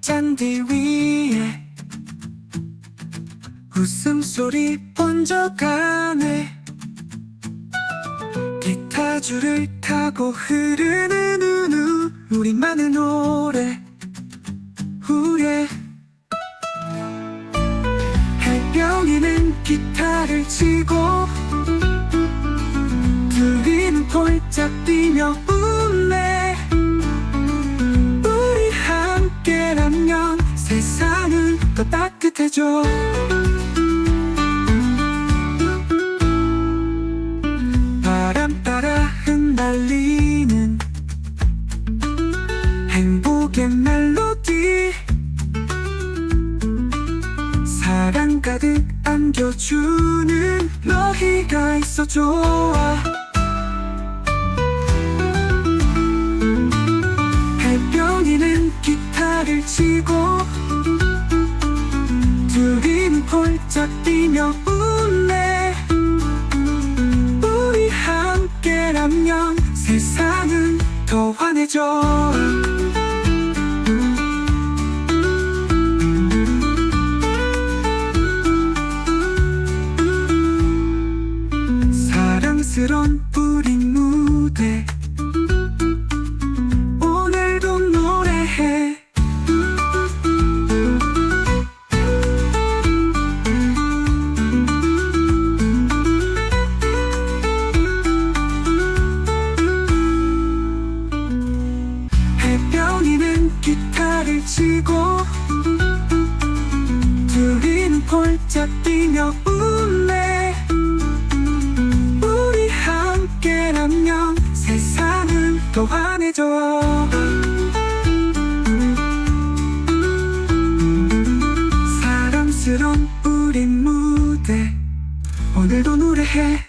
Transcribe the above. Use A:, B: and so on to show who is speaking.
A: 잔디 위에 웃음소리 번져가네. 기타 줄을 타고 흐르는 우누 우리만의 노래. 후에 해병이는 기타를 치고 둘이는 폴짝 뛰며 더 따뜻해져. 바람 따라 흩날리는 행복의 멜로디. 사랑 가득 안겨주는 너희가 있어 좋아 뛰며 웃네 우리 함께라면 세상은 더 환해져. 사랑스런 기타를 치고 둘이는 폴짝 뛰며 웃네 우리 함께라면 세상은 더 환해져. 사랑스런 우리 무대. 오늘도 노래해